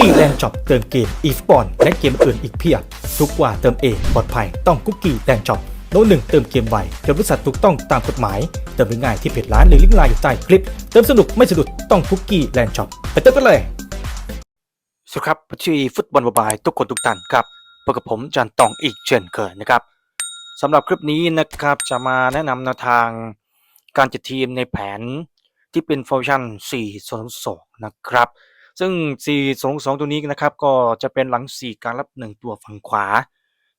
กี้แลนด์ช็อปเติมเกมอีสปอนและเกมอื่นอีกเพียบ ทุกว่าเติมเองปลอดภัยต้องคุกกี้แลนด์ช็อปโน้ตหนึ่งเติมเกมไวจนบริษัทถูกต้องตามกฎหมาย เติมง่ายที่เพจร้านหรือลิงก์ไลน์อยู่ใต้คลิป เติมสนุกไม่สะดุดต้องคุกกี้แลนด์ช็อปไปเติมกันเลยสวัสดีครับชื่อฟุตบอลบายทุกคนทุกท่านครับพบกับผมจันตองอีกเช่นเคยนะครับสำหรับคลิปนี้นะครับจะมาแนะนำแนวทางการจัดทีมในแผนที่เป็นฟอร์ชัน4-2-2นะครับ ซึ่ง 4-2-2 ตัวนี้นะครับ ก็จะเป็นหลัง 4การรับ 1 ตัวฝั่งขวา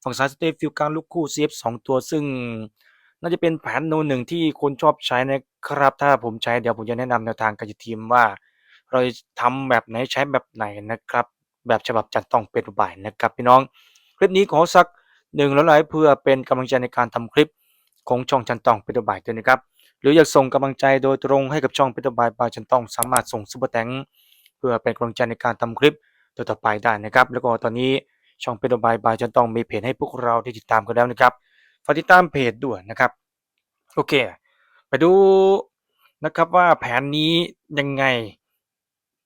ฝั่งซ้ายสเตฟฟิลการลูกคู่ CF 2 ตัว ซึ่งน่าจะเป็นแผนโนหนึ่งที่คนชอบใช้นะครับ ถ้าผมใช้เดี๋ยวผมจะแนะนำแนวทางการจัดทีมว่า เราจะทำแบบไหนใช้แบบไหนนะครับ แบบฉบับจัดต้องเป็นบ่ายนะครับพี่น้อง คลิปนี้ขอสักหนึ่งแล้วไลค์เพื่อเป็นกำลังใจในการทำคลิปของช่องจันต้องเป็นบ่ายด้วยนะครับ หรืออยากส่งกำลังใจโดยตรงให้กับช่องเป็นบ่ายบายจันต้องสามารถส่งซุปเปอร์แตง เพื่อเป็นกำลังใจในการทำคลิปต่อไปได้นะครับ แล้วก็ตอนนี้ช่องเป็นบ่ายบายจนต้องมีเพจให้พวกเราได้ติดตามกันแล้วนะครับฝากติดตามเพจด้วยนะครับโอเค ไปดูนะครับว่าแผนนี้ยังไง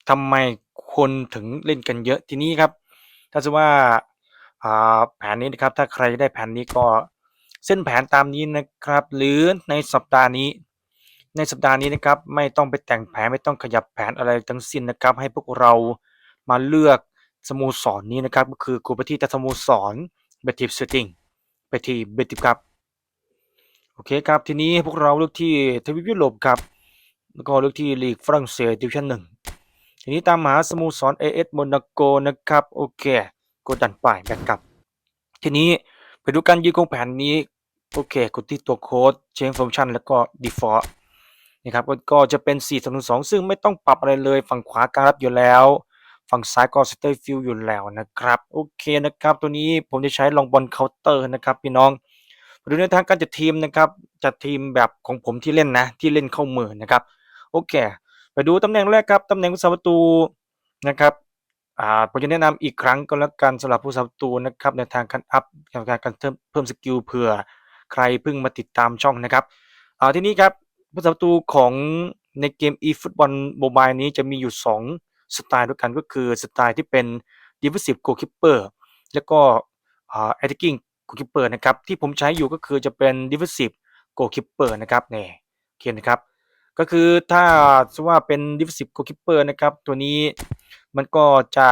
ทำไมคนถึงเล่นกันเยอะทีนี้ครับ ถ้าสมมุติว่าอ่าแผนนี้นะครับถ้าใครได้แผนนี้ก็เส้นแผนตามนี้นะครับ หรือในสัปดาห์นี้ ในสัปดาห์นี้นะครับไม่ต้องไปแต่งแผนไม่ต้องขยับแผนอะไรทั้งสิ้นนะครับ ให้พวกเรามาเลือกสโมสรนนี้นะครับ ก็คือกดไปที่ตสโมสร b e t i p Setting ไปที่ b e t i p ครับโอเคครับทีนี้พวกเราเลือกที่ทวีปยุโรปครับแล้วก็เลือกที่ลีกฝรั่งเศสดิวชั่นหนึ่งทีนี้ตามหาสโมสร AS โมนาโกนะครับโอเคกดดันไปแบ็กกลับ ทีนี้ไปดูการยืนของแผนนี้โอเคกดที่ตัวโค้ด change function แล้วก็ default นะครับก็จะเป็น4 2 2ซึ่งไม่ต้องปรับอะไรเลยฝั่งขวาการรับอยู่แล้ว ฝั่งซ้ายก็ center field อยู่แล้วนะครับ โอเคนะครับ ตัวนี้ผมจะใช้ลองบอลเคาน์เตอร์นะครับพี่น้องดูในทางการจัดทีมนะครับจัดทีมแบบของผมที่เล่นนะที่เล่นเข้ามือนะครับโอเค ไปดูตำแหน่งแรกครับตำแหน่งผู้สาประตูนะครับอ่าผมจะแนะนำอีกครั้งก็แล้วกันสำหรับผู้สาประตูนะครับในทางการอัพการการเพิ่มเพิ่มสกิลเผื่อใครเพิ่งมาติดตามช่องนะครับอ่าทีนี้ครับ ผู้สาประตูของในเกม eFootball Mobile นี้จะมีอยู่ 2 สไตล์ด้วยกันก็คือสไตล์ที่เป็น defensive goalkeeper แล้วก็อ่า attacking goalkeeper นะครับที่ผมใช้อยู่ก็คือจะเป็น defensive goalkeeper นะครับเนี่ยโอเคนะครับ ก็คือถ้าสว่าเป็น defensive goalkeeper นะครับตัวนี้มันก็จะ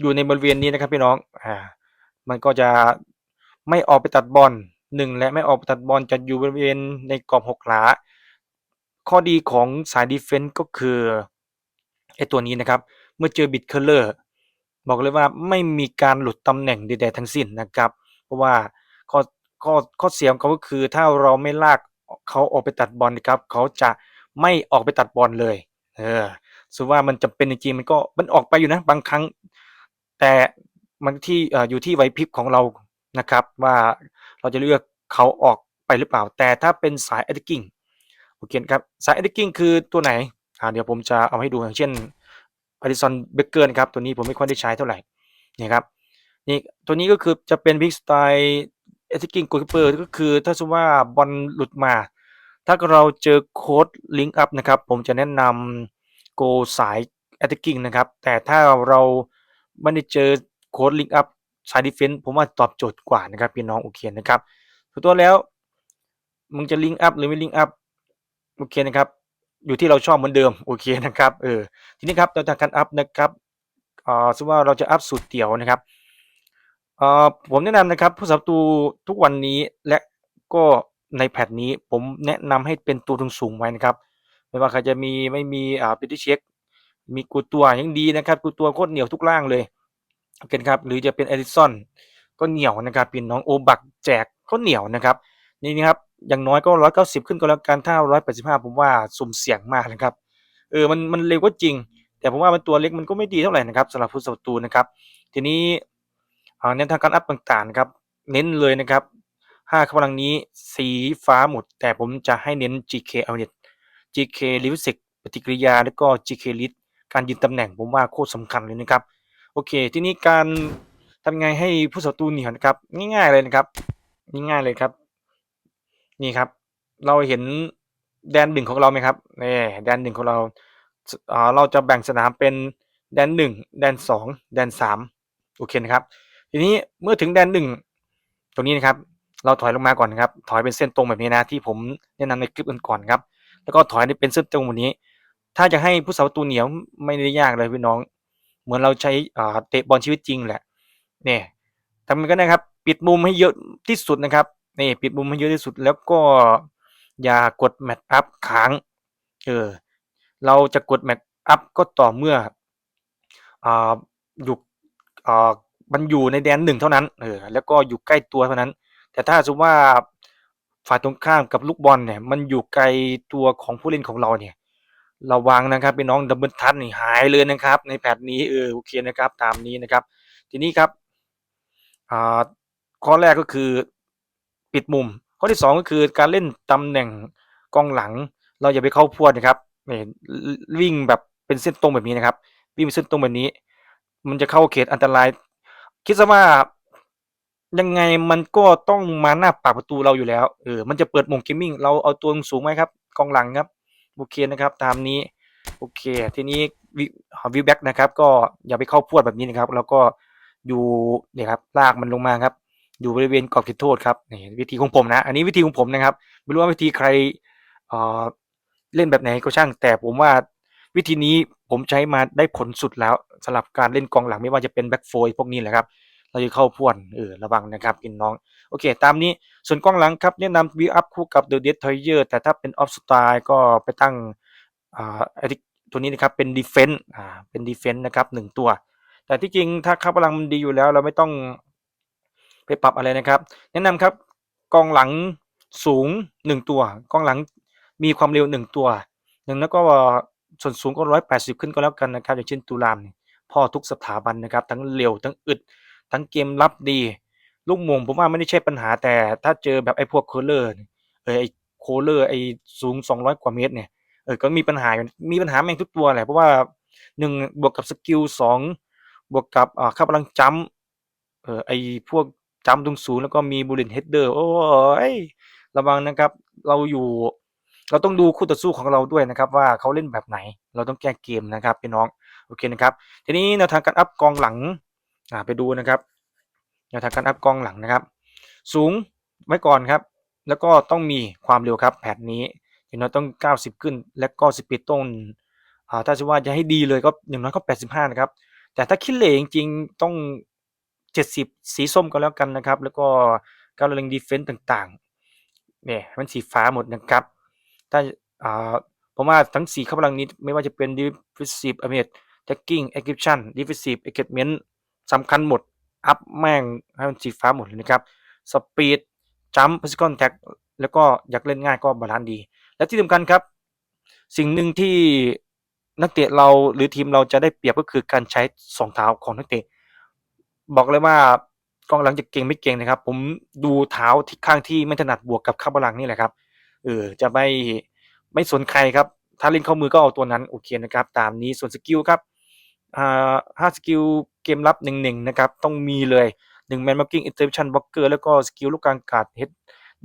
อยู่ในบริเวณนี้นะครับพี่น้องอ่ามันก็จะไม่ออกไปตัดบอล หนึ่งและไม่ออกไปตัดบอลจะอยู่บริเวณในกรอบหกหลา ข้อดีของสายดีเฟนส์ก็คือไอตัวนี้นะครับ เมื่อเจอบิดเคอร์เลอร์บอกเลยว่าไม่มีการหลุดตำแหน่งใดๆทั้งสิ้นนะครับ เพราะว่าข้อข้อข้อเสียของเขาก็คือถ้าเราไม่ลากเขาออกไปตัดบอลนะครับ เขาจะไม่ออกไปตัดบอลเลย เออสมมติว่ามันจำเป็นจริงมันก็มันออกไปอยู่นะบางครั้ง แต่มันที่เอ่ออยู่ที่ไหวพริบของเรานะครับ ว่า เราจะเลือกเขาออกไปหรือเปล่า แต่ถ้าเป็นสาย attacking โอเคครับสาย attacking คือตัวไหนอ่าเดี๋ยวผมจะเอาให้ดูอย่างเช่นอดิสันเบเกอร์นะครับตัวนี้ผมไม่ค่อยได้ใช้เท่าไหร่นี่ครับนี่ตัวนี้ก็คือจะเป็นบิ๊กสไตล์ attacking goalkeeper ก็คือถ้าสมมติว่าบอลหลุดมา ถ้าเราเจอโค้ดลิงก์อัพนะครับ ผมจะแนะนำโกสาย attacking นะครับ แต่ถ้าเราไม่ได้เจอโค้ดลิงก์อัพ สาย defense ผมว่าตอบโจทย์กว่านะครับพี่น้องโอเคนะครับสุดตัวแล้ว มึงจะลิงก์อัพหรือไม่ลิงก์อัพโอเคนะครับ อยู่ที่เราชอบเหมือนเดิมโอเคนะครับเออทีนี้ครับแนวทางการอัพนะครับอ่าสมมติว่าเราจะอัพสูตรเดี่ยวนะครับเอ่อผมแนะนำนะครับ ผู้สับตูทุกวันนี้และก็ในแพทนี้ผมแนะนำให้เป็นตัวสูงๆไว้นะครับ ไม่ว่าใครจะมีไม่มีอ่าเป็นที่เช็ค มีกูตัวยังดีนะครับกูตัวโคตรเหนียวทุกล่างเลย โอเคครับหรือจะเป็นเอดิสันก็เหนียวนะครับเป็นน้องโอบักแจกก็เหนียวนะครับนี่นะครับอย่างน้อยก็ร้อยเก้าสิบขึ้นก็แล้วกันถ้าร้อยแปดสิบห้าผมว่าสุ่มเสี่ยงมากนะครับเออมันมันเร็วก็จริง แต่ผมว่ามันตัวเล็กมันก็ไม่ดีเท่าไหร่นะครับสำหรับผู้สับประตูนะครับ ทีนี้อ่าแนทางการอัพต่างๆนะครับเน้นเลยนะครับห้ากำลังนี้สีฟ้าหมด แต่ผมจะให้เน้น GK a l n e t GK l i v i s i c ปฏิกิริยา แล้วก็ GK l i t การยืนตำแหน่งผมว่าโคตรสำคัญเลยนะครับ โอเค ทีนี้การทำไงให้ผู้ศัตรูเหนียวนะครับ ง่ายๆเลยนะครับ ง่ายๆเลยครับ นี่ครับ เราเห็นแดนหนึ่งของเราไหมครับนี่แดนหนึ่งของเราเราจะแบ่งสนามเป็นแดนหนึ่งแดนสองแดนสามโอเคนะครับ ทีนี้เมื่อถึงแดนหนึ่งตรงนี้นะครับ เราถอยลงมาก่อนนะครับ ถอยเป็นเส้นตรงแบบนี้นะที่ผมแนะนำในคลิปอื่นก่อนครับ แล้วก็ถอยเป็นเส้นตรงแบบนี้ ถ้าจะให้ผู้สาวประตูเหนียวไม่ได้ยากเลยพี่น้อง เหมือนเราใช้เตะบอลชีวิตจริงแหละเนี่ยทำมันก็นะครับ ปิดมุมให้เยอะที่สุดนะครับนี่ปิดมุมให้เยอะที่สุดแล้วก็อย่ากดแมทอัพค้างเออเราจะกดแมทอัพก็ต่อเมื่ออ่าอยู่อ่ามันอยู่ในแดนหนึ่งเท่านั้นเออแล้วก็อยู่ใกล้ตัวเท่านั้น แต่ถ้าสมมติว่าฝ่ายตรงข้ามกับลูกบอลเนี่ยมันอยู่ไกลตัวของผู้เล่นของเราเนี่ย ระวังนะครับพี่น้องดับเบิลทัชนี่หายเลยนะครับ ในแพทนี้เออโอเคนะครับ ตามนี้นะครับ ทีนี้ครับอ่าข้อแรกก็คือปิดมุม ข้อที่สองก็คือการเล่นตำแหน่งกองหลัง เราอย่าไปเข้าพวดนะครับนี่วิ่งแบบเป็นเส้นตรงแบบนี้นะครับ วิ่งเป็นเส้นตรงแบบนี้ มันจะเข้าเขตอันตราย คิดซะว่ายังไงมันก็ต้องมาหน้าปากประตูเราอยู่แล้วเออมันจะเปิดมงเกมมิ่งเราเอาตัวสูงไหมครับกองหลังครับ โอเคนะครับตามนี้โอเค ทีนี้วิวแบ็กนะครับ ก็อย่าไปเข้าพวดแบบนี้นะครับ แล้วก็อยู่เนี่ยครับลากมันลงมาครับ อยู่บริเวณกรอบเขตโทษครับนี่วิธีของผมนะ อันนี้วิธีของผมนะครับ ไม่รู้ว่าวิธีใครเอ่อเล่นแบบไหนก็ช่าง แต่ผมว่าวิธีนี้ผมใช้มาได้ผลสุดแล้วสำหรับการเล่นกองหลังไม่ว่าจะเป็นแบ็กโฟยพวกนี้แหละครับ เราจะเข้าพวนเออระวังนะครับพี่น้อง โอเค ตามนี้ส่วนกล้องหลังครับแนะนำวีอัพคู่กับ The Dead t o y e r แต่ถ้าเป็นออฟสไตล์ก็ไปตั้งอ่าตัวนี้นะครับเป็น Defense อ่าเป็น Defense นะครับหนึ่งตัว แต่ที่จริงถ้าค่าพลังมันดีอยู่แล้ว เราไม่ต้องไปปรับอะไรนะครับ แนะนำครับกองหลังสูงหนึ่งตัวกองหลังมีความเร็วหนึ่งตัวหนึ่งแล้วก็ส่วนสูงก็ร้อยแปดสิบขึ้นก็แล้วกันนะครับ อย่างเช่นตุลามพ่อทุกสถาบันนะครับ ทั้งเร็วทั้งอึด ทั้งเกมรับดี ลูกมงผมว่าไม่ได้ใช่ปัญหาแต่ถ้าเจอแบบไอ้พวกโคเลอร์เออไอ้โคเลอร์ไอ้สูง200กว่าเมตรเนี่ยเออก็มีปัญหาอยู่มีปัญหาแม่งทุกตัวแหละเพราะว่าหนึ่งบวกกับสกิลสองบวกกับอ่าค่าพลังจัมเออไอ้พวกจัมตรงสูงแล้วก็มีบูเลนเฮดเดอร์โอ้ยระวังนะครับ เราอยู่ เราต้องดูคู่ต่อสู้ของเราด้วยนะครับ ว่าเขาเล่นแบบไหน เราต้องแก้เกมนะครับพี่น้องโอเคนะครับ ทีนี้แนวทางการอัพกองหลัง อ่าไปดูนะครับแนวทางการอัพกองหลังนะครับ สูงไว้ก่อนครับ แล้วก็ต้องมีความเร็วครับแผนนี้อย่างน้อยต้อง 90 ขึ้น และก็สปีดต้นอ่าถ้าจะว่าจะให้ดีเลยก็อย่างน้อยก็ 85 นะครับ แต่ถ้าคิดเหลจริงๆต้อง 70 สีส้มก็แล้วกันนะครับ แล้วก็การเล็งดีเฟนต์ต่างๆเนี่ยมันสีฟ้าหมดนะครับถ้าอ่าผมว่าทั้ง4ข้าพลังนี้ไม่ว่าจะเป็น defensive a m a g e tagging encryption defensive equipment สำคัญหมด อัพแม่งให้มันสีฟ้าหมดเลยนะครับสปีดจัมป์ physical tag แล้วก็อยากเล่นง่ายก็บาลานซ์ดี และที่สำคัญครับ สิ่งหนึ่งที่นักเตะเราหรือทีมเราจะได้เปรียบก็คือการใช้สองเท้าของนักเตะ บอกเลยว่ากองหลังจะเก่งไม่เก่งนะครับ ผมดูเท้าที่ข้างที่ไม่ถนัดบวกกับข้าบลังนี่แหละครับเออจะไม่ไม่สนใครครับ ถ้าเล่นเข้ามือก็เอาตัวนั้นโอเคนะครับ ตามนี้ส่วนสกิลครับ อ่าห้าสกิลเกมรับหนึ่งหนึ่งนะครับ ต้องมีเลยหนึ่งแมนมาร์กิ้งอินเตอร์เชันบล็อกเกอร์แล้วก็สกิลลูกกลางกาดเฮด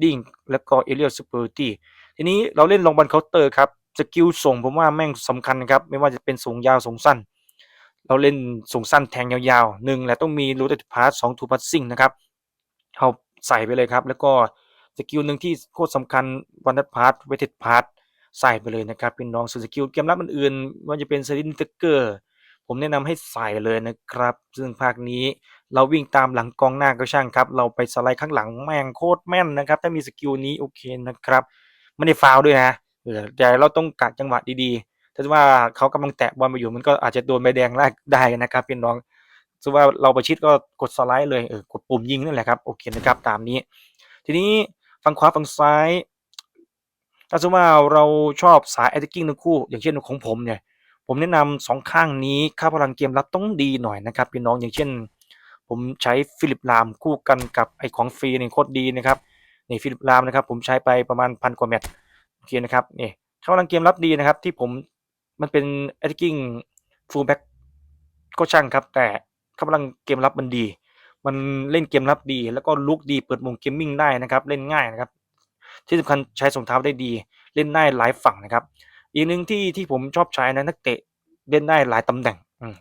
ดิ้งแล้วก็เอเรียลซูเปอร์ตี้ทีนี้เราเล่นลงบอลเคาน์เตอร์ครับสกิลส่งผมว่าแม่งสำคัญครับ ไม่ว่าจะเป็นส่งยาวส่งสั้น เราเล่นส่งสั้นแทงยาวๆหนึ่งและต้องมีรูทพาร์สสองทูพัสซิ่งนะครับเอาใส่ไปเลยครับ แล้วก็สกิลหนึ่งที่โคตรสำคัญวันนัทพาร์ทเวทพาร์ทใส่ไปเลยนะครับเป็นน้องส่วนสกิลเกมรับอื่นๆว่าจะเป็นสลินเตเกอร์ ผมแนะนำให้ใส่เลยนะครับ ซึ่งภาคนี้เราวิ่งตามหลังกองหน้าก็ช่างครับ เราไปสไลด์ข้างหลังแม่งโคตรแม่นนะครับ ถ้ามีสกิลนี้โอเคนะครับ ไม่ได้ฟาวด้วยนะเออแต่เราต้องกัดจังหวะดีๆ ถ้าว่าเขากำลังแตะบอลมาอยู่มันก็อาจจะโดนใบแดงแรกได้นะครับพี่น้องถือว่าเราประชิดก็กดสไลด์เลยเออกดปุ่มยิงนั่นแหละครับโอเคนะครับตามนี้ ทีนี้ฝั่งขวาฝั่งซ้ายถ้าสมมติว่าเราชอบสายแอตติกิ้งทั้งคู่ อย่างเช่นของผมเนี่ย ผมแนะนำสองข้างนี้ค่าพลังเกมรับต้องดีหน่อยนะครับพี่น้องอย่างเช่น ผมใช้ฟิลิปลามคู่กันกับไอของฟรีนี่โคตรดีนะครับนี่ฟิลิปลามนะครับผมใช้ไปประมาณพันกว่าเม็ดโอเคนะครับนี่ค่าพลังเกมรับดีนะครับที่ผมมันเป็น attacking fullback ก็ช่างครับ แต่ค่าพลังเกมรับมันดี มันเล่นเกมรับดี แล้วก็ลุกดีเปิดมุมเกมมิ่งได้นะครับ เล่นง่ายนะครับ ที่สำคัญใช้สองเท้าได้ดี เล่นได้หลายฝั่งนะครับ อีกหนึ่งที่ที่ผมชอบใช้นะนักเตะเล่นได้หลายตำแหน่ง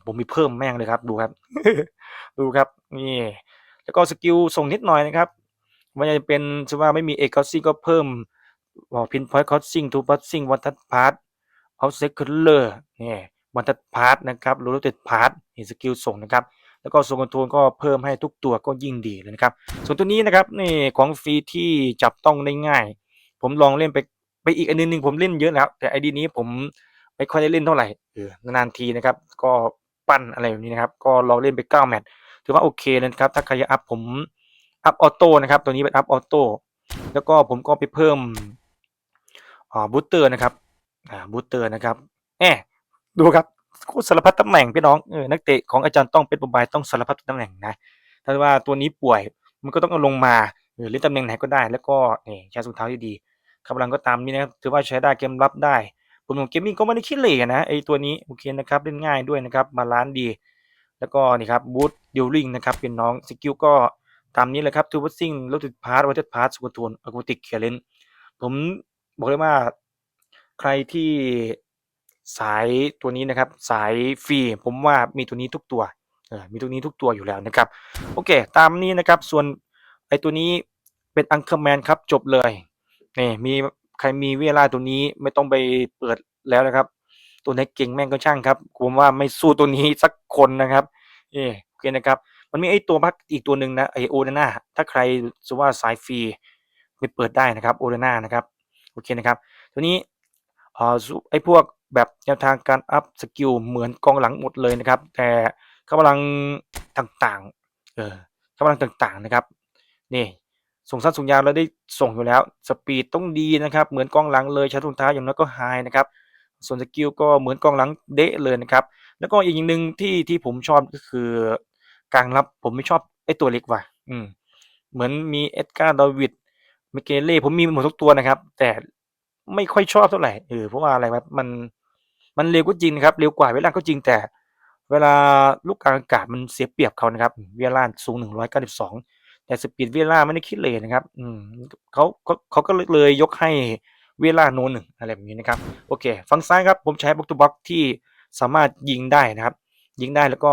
ผมมีเพิ่มแม่งเลยครับ ดูครับ ดูครับนี่แล้วก็สกิลส่งนิดหน่อยนะครับมันจะเป็นสว่าไม่มีเอกซิก็เพิ่มบอกพินพอยต์คอสซิงทูพัสซิงวันทัดพาร์ตเอาเซคัลเลอร์นี่วันทัดพาร์ตนะครับรูเต็ดพาร์ตนี่สกิลส่งนะครับ แล้วก็ส่งคอนโทรลก็เพิ่มให้ทุกตัวก็ยิ่งดีเลยนะครับ ส่วนตัวนี้นะครับนี่ของฟรีที่จับต้องได้ง่าย ผมลองเล่นไป ไปอีกอันนึงหนึ่งผมเล่นเยอะแล้ว แต่ไอดีนี้ผมไม่ค่อยได้เล่นเท่าไหร่เออนานๆทีนะครับ ก็ปั้นอะไรแบบนี้นะครับ ก็ลองเล่นไป9แมตช์ถือว่าโอเคเลยนะครับ ถ้าใครจะอัพผมอัพออโต้นะครับ ตัวนี้เป็นอัพออโต้แล้วก็ผมก็ไปเพิ่มอ่าบูสเตอร์นะครับอ่าบูสเตอร์นะครับแหมดูครับโคตรสารพัดตำแหน่งพี่น้องเออนักเตะของอาจารย์ต้องเป็นปบายต้องสารพัดตำแหน่งนะถ้าว่าตัวนี้ป่วยมันก็ต้องเอาลงมาหรือเล่นตำแหน่งไหนก็ได้ แล้วก็นี่ใช้สุดเท้าที่ดี กำลังก็ตามนี้นะครับถือว่าใช้ได้เกมรับได้ผมของเกมมิ่งก็ไม่ได้คิดเลยนะไอตัวนี้โอเคนะครับเล่นง่ายด้วยนะครับบาลานซ์ดี แล้วก็นี่ครับบูทดิวริงนะครับเป็นน้องสกิลก็ตามนี้เลยครับทูบัสซิงโรติดพาร์ตวัตเตอร์พาร์ตสกุลทูนอะคูติกเคเลนผมบอกเลยว่าใครที่สายตัวนี้นะครับ สายฟรีผมว่ามีตัวนี้ทุกตัวมีตัวนี้ทุกตัวอยู่แล้วนะครับ โอเค ตามนี้นะครับส่วนไอตัวนี้เป็นอังเคอร์แมนครับจบเลย นี่มีใครมีเวลาตัวนี้ไม่ต้องไปเปิดแล้วนะครับ ตัวไหนเก่งแม่งก็ช่างครับผมว่าไม่สู้ตัวนี้สักคนนะครับเออโอเคนะครับ มันมีไอ้ตัวพักอีกตัวหนึ่งนะไอโอเดนาถ้าใครสว่าสายฟรีไปเปิดได้นะครับโอเดนานะครับโอเคนะครับ ตัวนี้เอ่อไอ้พวกแบบแนวทางการอัพสกิลเหมือนกองหลังหมดเลยนะครับ แต่กำลังต่างๆเออกำลังต่างๆนะครับ นี่ ส่งสั้นส่งยาวเราได้ส่งอยู่แล้ว สปีดต้องดีนะครับเหมือนกองหลังเลยใช้ทุนท้ายอย่างน้อยก็ไฮนะครับส่วนสกิลก็เหมือนกองหลังเดะเลยนะครับแล้วก็อีกอย่างหนึ่งที่ที่ผมชอบก็คือกลางรับผมไม่ชอบไอ้ตัวเล็กว่ะอืมเหมือนมีเอ็ดการ์ดาวิดมิเกเล่ผมมีหมดทุกตัวนะครับ แต่ไม่ค่อยชอบเท่าไหร่เออเพราะว่าอะไรมันมันเร็วก็จริงนะครับเร็วกว่าเวลาก็จริงแต่ เวลาลูกกลางอากาศมันเสียเปรียบเขานะครับเวลาสูง 192 แต่สปีดเวล่าไม่ได้คิดเลยนะครับ อืมเขาเขาเขาก็เลยยกให้เวลาโนหนึ่งอะไรแบบนี้นะครับ โอเค ฝั่งซ้ายครับ ผมใช้บ็อกตูบ็อกที่สามารถยิงได้นะครับ ยิงได้แล้วก็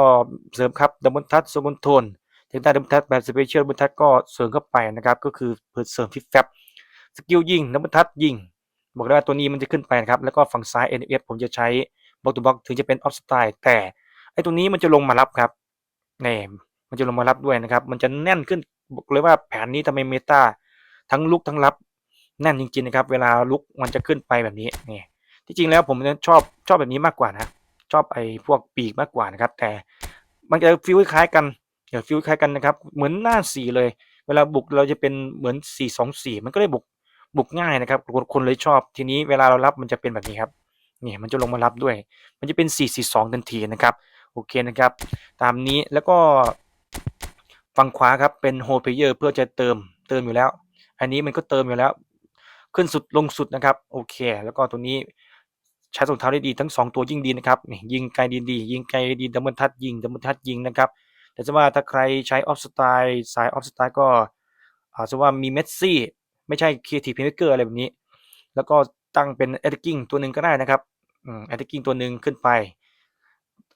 เสริมครับดับเบิลทัชโซบนโทนถึงได้ดับเบิลทัชแบบสเปเชียลดับเบิลทัชก็เสริมเข้าไปนะครับ ก็คือเพิ่มเสริมฟิฟแฟบสกิลยิงดับเบิลทัชยิง บอกได้ว่าตัวนี้มันจะขึ้นไปนะครับ แล้วก็ฝั่งซ้าย NF ผมจะใช้บ็อกตูบ็อกถึงจะเป็นออฟสไตล์แต่ไอตัวนี้มันจะลงมารับครับนี่มันจะลงมารับด้วยนะครับ มันจะแน่นขึ้น บอกเลยว่าแผนนี้ทำไมเมตาทั้งลุกทั้งรับแน่นจริงๆนะครับ เวลาลุกมันจะขึ้นไปแบบนี้นี่ที่จริงแล้วผมชอบชอบแบบนี้มากกว่านะ ชอบไอ้พวกปีกมากกว่านะครับ แต่มันจะฟิลคล้ายกันเดี๋ยวฟิลคล้ายกันนะครับ เหมือนหน้าสีเลย เวลาบุกเราจะเป็นเหมือนสี่สองสี่มันก็เลยบุกบุกง่ายนะครับคนคนเลยชอบทีนี้เวลาเรารับมันจะเป็นแบบนี้ครับนี่มันจะลงมารับด้วย มันจะเป็น 4 4 2ทันทีนะครับ โอเคนะครับ ตามนี้แล้วก็ ฝั่งขวาครับเป็นโฮเพเยอร์เพื่อจะเติมเติมอยู่แล้ว อันนี้มันก็เติมอยู่แล้ว ขึ้นสุดลงสุดนะครับ โอเค แล้วก็ตัวนี้ใช้ส่งเท้าได้ดีทั้ง 2 ตัวยิ่งดีนะครับนี่ยิงไกลดีดียิงไกลดีดับเบิลทัชยิงดับเบิลทัชยิงนะครับ แต่จะว่าถ้าใครใช้ออฟสไตล์สายออฟสไตล์ก็อาจจะว่ามีเมสซี่ไม่ใช่ครีเอทีฟเพลย์เกอร์อะไรแบบนี้ แล้วก็ตั้งเป็นเอติกิ้งตัวหนึ่งก็ได้นะครับอืมเอตกิ้งตัวหนึ่งขึ้นไป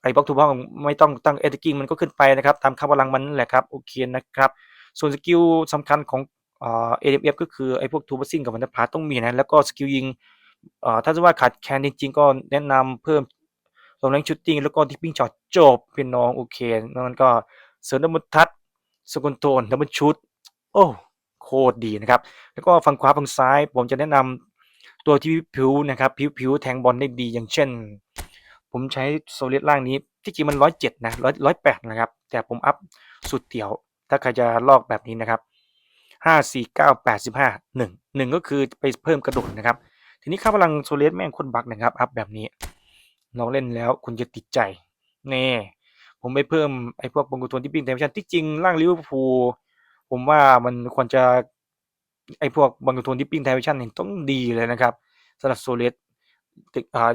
ไอ้บล็อกทูบล็อกไม่ต้องตั้งเอตกิ้งมันก็ขึ้นไปนะครับ ตามค่าพลังมันแหละครับ โอเคนะครับ ส่วนสกิลสำคัญของเอ่อ AMF ก็คือไอ้พวกทูบัสซิงกับวันเดอร์พาต้องมีนะแล้วก็สกิลยิงเอ่อถ้าจะว่าขาดแคลนจริงๆ ก็แนะนำเพิ่มลงแรงชูตติ้งแล้วก็ทิปปิ้งช็อตจบพี่น้องโอเคนั่นก็เสริมดับเบิลทัชสกุลโทนดับเบิลชูตโอ้โคตรดีนะครับ แล้วก็ฝั่งขวาฝั่งซ้ายผมจะแนะนำตัวที่ผิวนะครับผิวผิวแทงบอลได้ดีอย่างเช่น ผมใช้โซลิดล่างนี้ที่จริงมันร้อยเจ็ดนะร้อยร้อยแปดนะครับ แต่ผมอัพสุดเตี่ยว ถ้าใครจะลอกแบบนี้นะครับห้าสี่เก้าแปดสิบห้าหนึ่งหนึ่งก็คือไปเพิ่มกระโดดนะครับ ทีนี้ค่าพลังโซลิดแม่งคนบักนะครับ อัพแบบนี้ลองเล่นแล้วคุณจะติดใจแน่ผมไปเพิ่มไอ้พวกบงกุทนที่ปิ้งเทมชันที่จริงร่างลิเวอร์พูลผมว่ามันควรจะไอ้พวกบังกโทนที่ปิ้งไทวิชั่นนี่ต้องดีเลยนะครับสำหรับโซเลส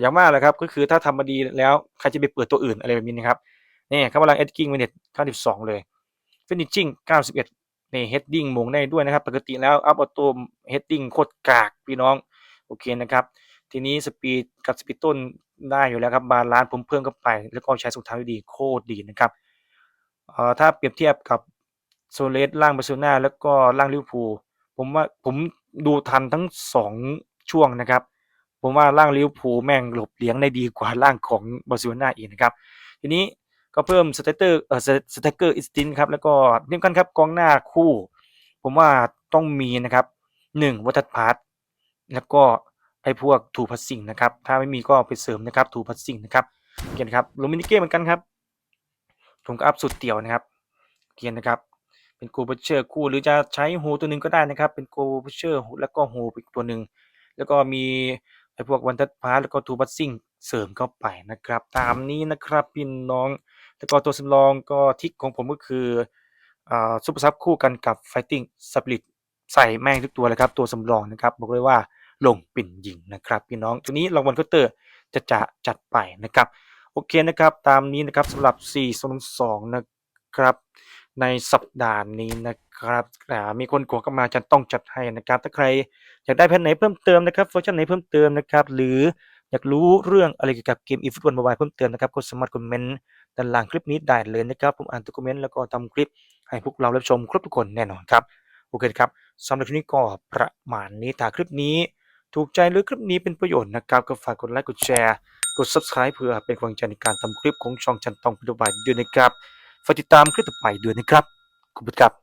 อย่างมากเลยครับก็คือถ้าทำมาดีแล้วใครจะไปเปิดตัวอื่นอะไรแบบนี้นะครับนี่ครับพลังเอ็ดกิ้งเวเน็ต92 เลยฟินิชชิ่ง91นี่เฮดดิ้งมงได้ด้วยนะครับ ปกติแล้วอัพออโต้เฮดดิ้งโคตรกากพี่น้องโอเคนะครับทีนี้สปีดกับสปีดต้นได้อยู่แล้วครับบาลานซ์ผมเพิ่มเข้าไป แล้วก็ใช้สุดท้ายดีโคตรดีนะครับถ้าเปรียบเทียบกับโซเลสล่างบาร์เซโลนาแล้วก็ล่างลิเวอร์พูลผมว่าผมดูทันทั้งสองช่วงนะครับ ผมว่าร่างลิวพูแม่งหลบเลี้ยงได้ดีกว่าร่างของบาร์เซโลนาอีกนะครับทีนี้ก็เพิ่มสเตเตอร์เอ่อสเตเกอร์อิสตินครับแล้วก็เนื่กันครับกองหน้าคู่ ผมว่าต้องมีนะครับหนึ่งวัตพาร์ทแล้วก็ไอ้พวกทูพัสซิงนะครับ ถ้าไม่มีก็ไปเสริมนะครับทูพัสซิงนะครับเกียนครับลูมินิเก้เหมือนกันครับ ผมก็อัพสุดเตี่ยวนะครับเกียนนะครับ เป็นโกบัชเชอร์คู่หรือจะใช้โฮตัวหนึ่งก็ได้นะครับ เป็นโกบัชเชอร์แล้วก็โฮอีกตัวหนึ่งแล้วก็มี ไอ้พวกวันทัดพาร์แล้วก็ทูบัสซิ่งเสริมเข้าไปนะครับ ตามนี้นะครับพี่น้อง แล้วก็ตัวสำรองก็ทิกของผมก็คืออ่าซุปเปอร์ซับคู่กันกับไฟติ้งสปิริตใส่แม่งทุกตัวเลยครับ ตัวสำรองนะครับ บอกเลยว่าลงปิ่นยิงนะครับ พี่น้องตัวนี้รางวัลก็เตอร์จะจะจัดไปนะครับ โอเคนะครับ ตามนี้นะครับสำหรับ 4 2 2นะครับ ในสัปดาห์นี้นะครับอ่มีคนขอเข้ามาจะต้องจัดให้นะครับ ถ้าใครอยากได้แผ่นไหนเพิ่มเติมนะครับเวอร์ชันไหนเพิ่มเติมนะครับ หรืออยากรู้เรื่องอะไรเกี่ยวกับเกมอีฟุตบอลมบายเพิ่มเติมนะครับก็สามารถคอมเมนต์ด้านล่างคลิปนี้ได้เลยนะครับผมอ่านทุกคอมเมนต์แล้วก็ทำคลิปให้พวกเรารับชมครบทุกคนแน่นอนครับโอเคครับสำหรับคลิปนี้ก็ประมาณนี้ถ้าคลิปนี้ ถูกใจหรือคลิปนี้เป็นประโยชน์นะครับก็ฝากกดไลค์กดแชร์กด subscribe เพื่อเป็นกำลังใจในการทำคลิปของช่องจันทองพิทบายด้วยนะครับ ฝากติดตามคลิปต่อไปด้วยนะครับขอบคุณครับ